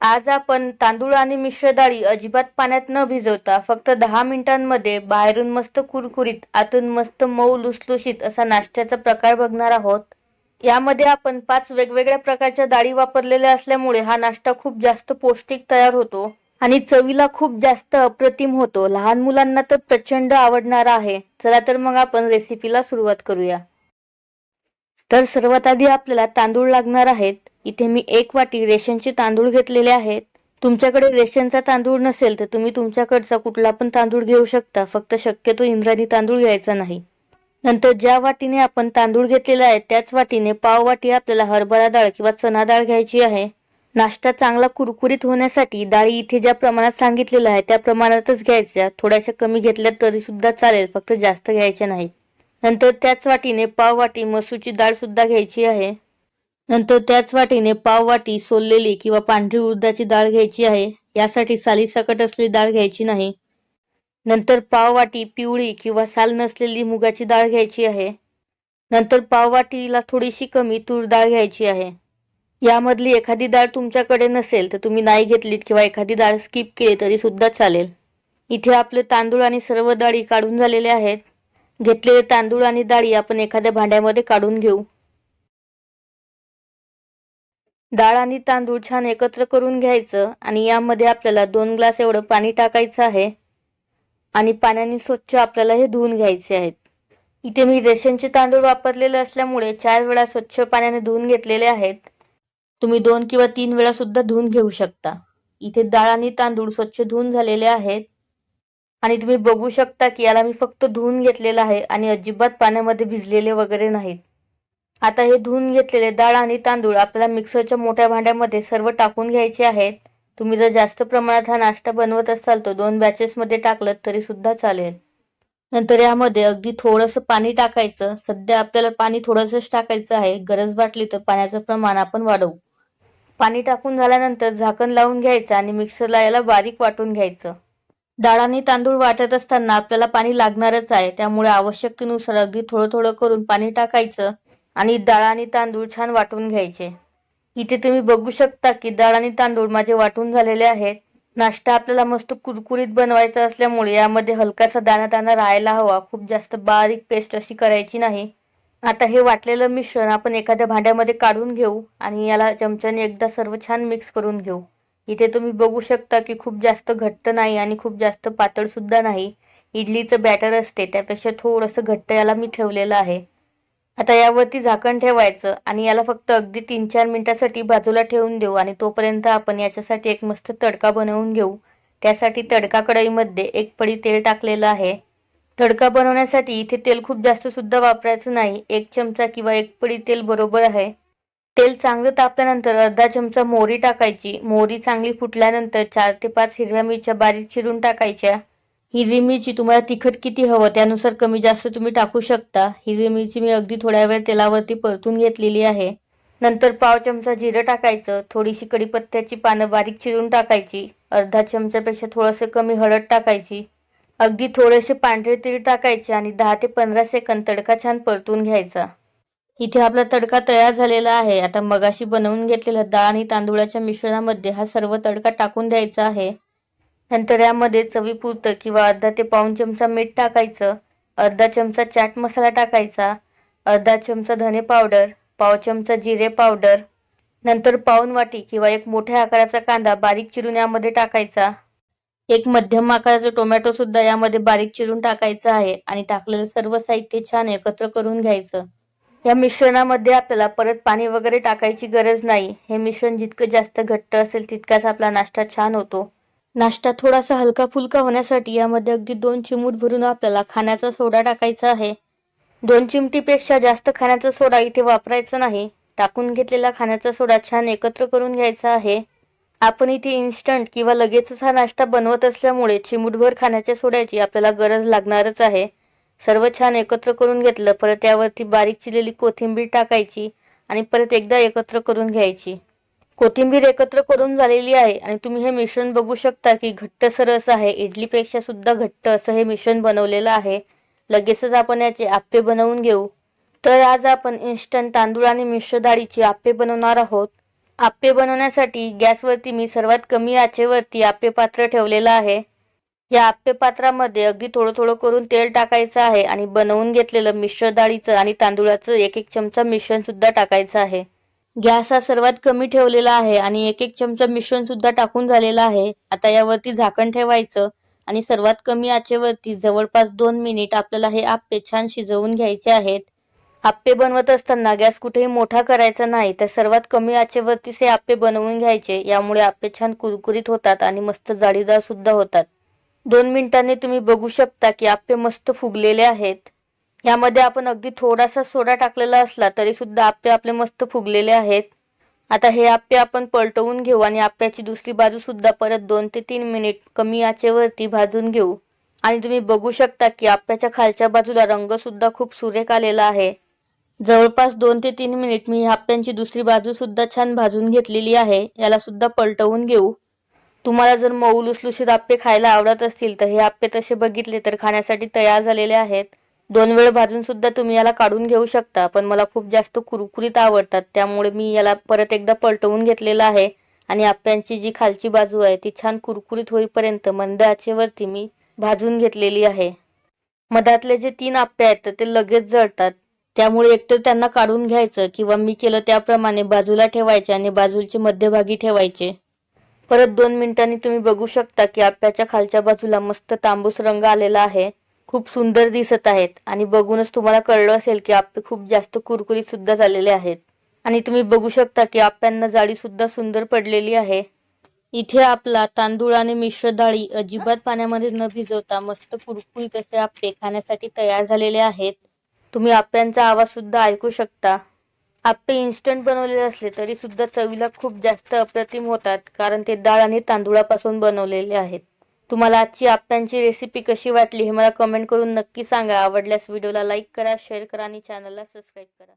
आज आपण तांदूळ आणि मिश्र डाळी अजिबात पाण्यात न भिजवता फक्त दहा मिनिटांमध्ये बाहेरून मस्त कुरकुरीत आतून मस्त मऊ लुसलुशीत असा नाश्त्याचा प्रकार बघणार आहोत. यामध्ये आपण पाच वेगवेगळ्या प्रकारच्या डाळी वापरलेल्या असल्यामुळे हा नाश्ता खूप जास्त पौष्टिक तयार होतो आणि चवीला खूप जास्त अप्रतिम होतो. लहान मुलांना तर प्रचंड आवडणारा आहे. चला तर मग आपण रेसिपीला सुरुवात करूया. तर सर्वात आधी आपल्याला तांदूळ लागणार आहेत. इथे मी एक वाटी रेशनचे तांदूळ घेतलेले आहेत. तुमच्याकडे रेशनचा तांदूळ नसेल तर तुम्ही तुमच्याकडचा कुठला पण तांदूळ घेऊ शकता. फक्त शक्यतो इंद्राणी तांदूळ घ्यायचा नाही. नंतर ज्या वाटीने आपण तांदूळ घेतलेला आहे त्याच वाटीने पाव वाटी आपल्याला हरभरा डाळ किंवा चना डाळ घ्यायची आहे. नाश्ता चांगला कुरकुरीत होण्यासाठी डाळी इथे ज्या प्रमाणात सांगितलेलं आहे त्या प्रमाणातच घ्यायच्या. थोड्याशा कमी घेतल्या तरी सुद्धा चालेल फक्त जास्त घ्यायच्या नाही नंतर त्याच वाटीने पाव वाटी मसूरची डाळ सुद्धा घ्यायची आहे. नंतर त्याच वाटीने पाव वाटी सोललेली किंवा पांढरी उडदाची डाळ घ्यायची आहे. यासाठी सालीसकट असलेली डाळ घ्यायची नाही. नंतर पाव वाटी पिवळी किंवा साल नसलेली मुगाची डाळ घ्यायची आहे. नंतर पाव वाटीला थोडीशी कमी तूर डाळ घ्यायची आहे. यामधली एखादी डाळ तुमच्याकडे नसेल तर तुम्ही नाही घेतलीत किंवा एखादी डाळ स्किप केली तरी सुद्धा चालेल. इथे आपले तांदूळ आणि सर्व डाळी काढून झालेले आहेत. घेतलेले तांदूळ आणि डाळी आपण एखाद्या भांड्यामध्ये काढून घेऊ. डाळ आणि तांदूळ छान एकत्र करून घ्यायचं आणि यामध्ये आपल्याला दोन ग्लास एवढं पाणी टाकायचं आहे. आणि पाण्याने स्वच्छ आपल्याला हे धुवून घ्यायचे आहेत. इथे मी रेशनचे तांदूळ वापरलेले असल्यामुळे चार वेळा स्वच्छ पाण्याने धुवून घेतलेले आहेत. तुम्ही दोन किंवा तीन वेळा सुद्धा धुवून घेऊ शकता. इथे डाळ आणि तांदूळ स्वच्छ धुवून झालेले आहेत. आणि तुम्ही बघू शकता की याला मी फक्त धुवून घेतलेलं आहे आणि अजिबात पाण्यामध्ये भिजलेले वगैरे नाहीत. आता हे धुवून घेतलेले डाळ आणि तांदूळ आपल्याला मिक्सरच्या मोठ्या भांड्यामध्ये सर्व टाकून घ्यायचे आहेत. तुम्ही जर जास्त प्रमाणात हा नाश्ता बनवत असाल तर दोन बॅचेसमध्ये टाकलं तरी सुद्धा चालेल. नंतर यामध्ये अगदी थोडंसं पाणी टाकायचं. सध्या आपल्याला पाणी थोडंसंच टाकायचं आहे. गरज वाटली तर पाण्याचं प्रमाण आपण वाढवू. पाणी टाकून झाल्यानंतर झाकण लावून घ्यायचं आणि मिक्सरला याला बारीक वाटून घ्यायचं. डाळ आणि तांदूळ वाटत असताना आपल्याला पाणी लागणारच आहे. त्यामुळे आवश्यकतेनुसार अगदी थोडं थोडं करून पाणी टाकायचं. आणि डाळ आणि तांदूळ छान वाटून घ्यायचे. इथे तुम्ही बघू शकता की डाळ आणि तांदूळ माझे वाटून झालेले आहेत. नाश्ता आपल्याला मस्त कुरकुरीत बनवायचा असल्यामुळे यामध्ये हलकासा दाना दाना राहायला हवा. खूप जास्त बारीक पेस्ट अशी करायची नाही. आता हे वाटलेलं मिश्रण आपण एखाद्या भांड्यामध्ये काढून घेऊ आणि याला चमच्याने एकदा सर्व छान मिक्स करून घेऊ. इथे तुम्ही बघू शकता की खूप जास्त घट्ट नाही आणि खूप जास्त पातळ सुद्धा नाही. इडलीचं बॅटर असते त्यापेक्षा थोडंसं घट्ट याला मी ठेवलेलं आहे. आता यावरती झाकण ठेवायचं आणि याला फक्त अगदी तीन चार मिनिटासाठी बाजूला ठेवून देऊ आणि तोपर्यंत आपण याच्यासाठी एक मस्त तडका बनवून घेऊ. त्यासाठी तडका कढईमध्ये एक पडी तेल टाकलेलं आहे. तडका बनवण्यासाठी इथे तेल खूप जास्त सुद्धा वापरायचं नाही. एक चमचा किंवा एक पडी तेल बरोबर आहे. तेल चांगलं तापल्यानंतर अर्धा चमचा मोहरी टाकायची. मोहरी चांगली फुटल्यानंतर चार ते पाच हिरव्या मिरच्या बारीक चिरून टाकायच्या. हिरवी मिरची तुम्हाला तिखट किती हवं त्यानुसार कमी जास्त तुम्ही टाकू शकता. हिरवी मिरची मी अगदी थोड्या वेळ तेलावरती परतून घेतलेली आहे. नंतर पाव चमचा जिरं टाकायचं. थोडीशी कडीपत्त्याची पानं बारीक चिरून टाकायची. अर्धा चमच्यापेक्षा थोडंसं कमी हळद टाकायची. अगदी थोडेसे पांढरे तीळ टाकायचे आणि दहा ते पंधरा सेकंद तडका छान परतून घ्यायचा. इथे आपला तडका तयार झालेला आहे. आता मगाशी बनवून घेतलेला डाळ आणि तांदूळाच्या मिश्रणामध्ये हा सर्व तडका टाकून द्यायचा आहे. नंतर यामध्ये चवीपुरतं किंवा अर्धा ते पाऊण चमचा मीठ टाकायचं अर्धा चमचा चाट मसाला टाकायचा अर्धा चमचा धने पावडर पाव चमचा जिरे पावडर नंतर पाऊन वाटी किंवा एक मोठ्या आकाराचा कांदा बारीक चिरून यामध्ये टाकायचा. एक मध्यम आकाराचा टोमॅटो सुद्धा यामध्ये बारीक चिरून टाकायचा आहे आणि टाकलेलं सर्व साहित्य छान एकत्र करून घ्यायचं. या मिश्रणामध्ये आपल्याला परत पाणी वगैरे टाकायची गरज नाही. हे मिश्रण जितकं जास्त घट्ट असेल तितकाच आपला नाश्ता छान होतो. नाश्ता थोडासा हलका फुलका होण्यासाठी यामध्ये अगदी दोन चिमूट भरून आपल्याला खाण्याचा सोडा टाकायचा आहे. दोन चिमटीपेक्षा जास्त खाण्याचा सोडा इथे वापरायचा नाही. टाकून घेतलेला खाण्याचा सोडा छान एकत्र करून घ्यायचा आहे. आपण इथे इन्स्टंट किंवा लगेचच हा नाश्ता बनवत असल्यामुळे चिमूटभर खाण्याच्या सोड्याची आपल्याला गरज लागणारच आहे. सर्व छान एकत्र करून घेतलं परत त्यावरती बारीक चिरलेली कोथिंबीर टाकायची आणि परत एकदा एकत्र करून घ्यायची. कोथिंबीर एकत्र करून झालेली आहे आणि तुम्ही हे मिश्रण बघू शकता की घट्टसर असं आहे. इडलीपेक्षा सुद्धा घट्ट असं हे मिश्रण बनवलेलं आहे. लगेचच आपण याचे आप्पे बनवून घेऊ. तर आज आपण इन्स्टंट तांदूळ आणि मिश्र डाळीचे आप्पे बनवणार आहोत. आप्पे बनवण्यासाठी गॅसवरती मी सर्वात कमी आचेवरती आप्पे पात्र ठेवलेलं आहे. या आप्पे पात्रामध्ये अगदी थोडं थोडं करून तेल टाकायचं आहे आणि बनवून घेतलेलं मिश्र डाळीचं आणि तांदूळाचं एक एक चमचा मिश्रण सुद्धा टाकायचं आहे. गॅस हा सर्वात कमी ठेवलेला आहे आणि एक एक चमचा मिश्रण सुद्धा टाकून झालेला आहे. आता यावरती झाकण ठेवायचं आणि सर्वात कमी आचेवरती जवळपास दोन मिनिट आपल्याला हे आप्पे छान शिजवून घ्यायचे आहेत. आप्पे बनवत असताना गॅस कुठेही मोठा करायचा नाही तर सर्वात कमी आचेवरतीच हे आप्पे बनवून घ्यायचे. यामुळे आप्पे छान कुरकुरीत होतात आणि मस्त जाळीदार सुद्धा होतात. दोन मिनिटांनी तुम्ही बघू शकता की आप्पे मस्त फुगलेले आहेत. यामध्ये आपण अगदी थोडासा सोडा टाकलेला असला तरी सुद्धा आप्पे आपले मस्त फुगलेले आहेत. आता हे आप्पे आपण पलटवून घेऊ आणि आप्याची दुसरी बाजू सुद्धा परत दोन ते तीन मिनिट कमी आचेवरती भाजून घेऊ. आणि तुम्ही बघू शकता की आप्याच्या खालच्या बाजूला रंग सुद्धा खूप सुरेख आलेला आहे. जवळपास दोन ते तीन मिनिट मी आप्यांची दुसरी बाजू सुद्धा छान भाजून घेतलेली आहे. याला सुद्धा पलटवून घेऊ. तुम्हाला जर मऊ लुसलुशीत आप्पे खायला आवडत असतील तर हे आप्पे तसे बघितले तर खाण्यासाठी तयार झालेले आहेत. दोन वेळ भाजून सुद्धा तुम्ही याला काढून घेऊ शकता पण मला खूप जास्त कुरकुरीत आवडतात त्यामुळे मी याला परत एकदा पलटवून घेतलेलं आहे. आणि आप्यांची जी खालची बाजू आहे ती छान कुरकुरीत होईपर्यंत मंद आचेवरती मी भाजून घेतलेली आहे. मधातले जे तीन आप्पे आहेत ते लगेच जळतात. त्यामुळे एकतर त्यांना काढून घ्यायचं किंवा मी केलं त्याप्रमाणे बाजूला ठेवायचे आणि बाजूचे मध्यभागी ठेवायचे. परत दोन मिनिटांनी तुम्ही बघू शकता की आप्याच्या खालच्या बाजूला मस्त तांबूस रंग आलेला आहे. खूप सुंदर दिसत आहेत. आणि बघूनच तुम्हाला कळलं असेल की आप्पे खूप जास्त कुरकुरीत सुद्धा झालेले आहेत. आणि तुम्ही बघू शकता की आप्यांना जाळी सुद्धा सुंदर पडलेली आहे. इथे आपला तांदूळ आणि मिश्र डाळी अजिबात पाण्यामध्ये न भिजवता मस्त कुरकुरीत असे आप्पे खाण्यासाठी तयार झालेले आहेत. तुम्ही आप्यांचा आवाज सुद्धा ऐकू शकता. आप्पे इन्स्टंट बनवलेले असले तरी सुद्धा चवीला खूप जास्त अप्रतिम होतात कारण ते डाळ आणि तांदूळापासून बनवलेले आहेत. तुम्हाला आजची आप्यांची रेसिपी कशी वाटली हे मला कमेंट करून नक्की सांगा. आवडल्यास व्हिडिओला लाईक करा शेअर करा आणि चॅनलला सबस्क्राईब करा.